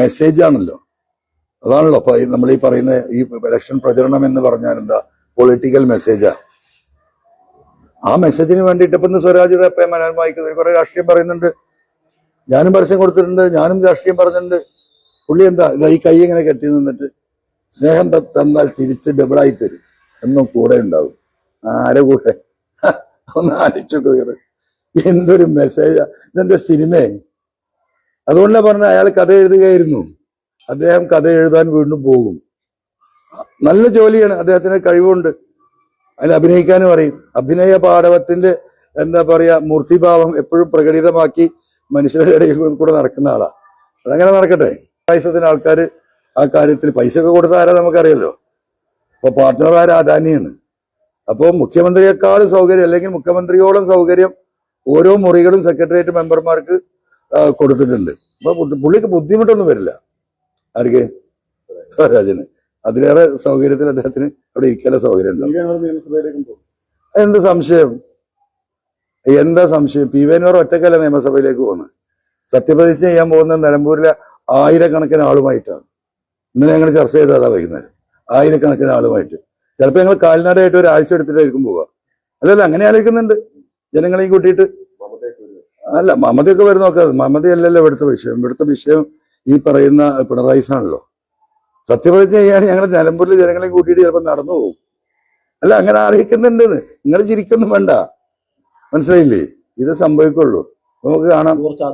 Message ആണല്ലോ. അതാണല്ലോ അപ്പൊ നമ്മൾ ഈ പറയുന്ന ഈ ഇലക്ഷൻ പ്രചരണം എന്ന് പറഞ്ഞാൽ എന്താ? പൊളിറ്റിക്കൽ മെസ്സേജാ ആ. മെസ്സേജിന് വേണ്ടിയിട്ട് ഇപ്പൊ സ്വരാജ് മലയാളം മനോരമ വായിക്കുന്നത് കുറെ രാഷ്ട്രീയം പറയുന്നുണ്ട്. ഞാനും പരസ്യം കൊടുത്തിട്ടുണ്ട്. ഞാനും രാഷ്ട്രീയം പറഞ്ഞിട്ടുണ്ട്. പുള്ളി എന്താ ഈ കൈ ഇങ്ങനെ കെട്ടി നിന്നിട്ട് സ്നേഹം തന്നാൽ തിരിച്ച് ഡബിളായി തരും. എന്നും കൂടെ ഉണ്ടാവും. ആരെ കൂടെ? ഒന്ന് ആലോചിച്ചു എന്തൊരു മെസ്സേജാ ഇതെന്റെ സിനിമയെ അതുകൊണ്ടാണ് പറഞ്ഞ അയാൾ കഥ എഴുതുകയായിരുന്നു. അദ്ദേഹം കഥ എഴുതാൻ വീണ്ടും പോകും. നല്ല ജോലിയാണ്. അദ്ദേഹത്തിന് കഴിവുണ്ട്. അതിൽ അഭിനയിക്കാനും അറിയും. അഭിനയ പാടവത്തിന്റെ എന്താ പറയാ മൂർത്തിഭാവം എപ്പോഴും പ്രകടിതമാക്കി മനുഷ്യരുടെ ഇടയിൽ കൂടെ നടക്കുന്ന ആളാ. അതങ്ങനെ നടക്കട്ടെ. പൈസത്തിന് ആൾക്കാർ ആ കാര്യത്തിൽ പൈസ ഒക്കെ കൊടുത്ത ആരാ നമുക്കറിയല്ലോ അപ്പൊ പാർട്ട്ണർ ആരാ അദാനിയാണ് അപ്പോൾ മുഖ്യമന്ത്രിയെക്കാളും സൗകര്യം അല്ലെങ്കിൽ മുഖ്യമന്ത്രിയോളം സൗകര്യം ഓരോ മുറികളും സെക്രട്ടേറിയറ്റ് മെമ്പർമാർക്ക് കൊടുത്തിട്ടുണ്ട്. അപ്പൊ പുള്ളിക്ക് ബുദ്ധിമുട്ടൊന്നും വരില്ല. ആർക്ക്? രാജന് അതിലേറെ സൗകര്യത്തിൽ അദ്ദേഹത്തിന് അവിടെ ഇരിക്കാനുള്ള സൗകര്യം ഉണ്ട് നിയമസഭയിലേക്കും പോകും. എന്ത് സംശയം? എന്താ സംശയം? പി വേനോർ ഒറ്റക്കല്ല നിയമസഭയിലേക്ക് പോകുന്നത്. സത്യപ്രതിജ്ഞ ചെയ്യാൻ പോകുന്ന നിലമ്പൂരിലെ ആയിരക്കണക്കിന് ആളുമായിട്ടാണ്. ഇന്ന് ഞങ്ങൾ ചർച്ച ചെയ്തതാ വൈകുന്നേരം. ആയിരക്കണക്കിന് ആളുമായിട്ട്. ചിലപ്പോൾ ഞങ്ങൾ കാൽനടയായിട്ട് ഒരാഴ്ച എടുത്തിട്ടായിരിക്കും പോവുക. അല്ലല്ല അങ്ങനെ ആലോചിക്കുന്നുണ്ട്. ജനങ്ങളെയും കൂട്ടിയിട്ട് അല്ല മമതയൊക്കെ വരുന്ന നോക്കാതെ മമതയല്ലല്ലോ ഇവിടുത്തെ വിഷയം. ഇവിടുത്തെ വിഷയം ഈ പറയുന്ന പിണറായി ആണല്ലോ സത്യപ്രതിജ്ഞ ചെയ്യാൻ ഞങ്ങൾ നിലമ്പൂരിലെ ജനങ്ങളെ കൂട്ടിയിട്ട് ചിലപ്പോൾ നടന്നു പോകും. അല്ല അങ്ങനെ ആലോചിക്കുന്നുണ്ട് നിങ്ങൾ ചിരിക്കൊന്നും വേണ്ട. മനസ്സിലായില്ലേ? ഇത് സംഭവിക്കുള്ളൂ. നമുക്ക് കാണാം. കുറച്ച്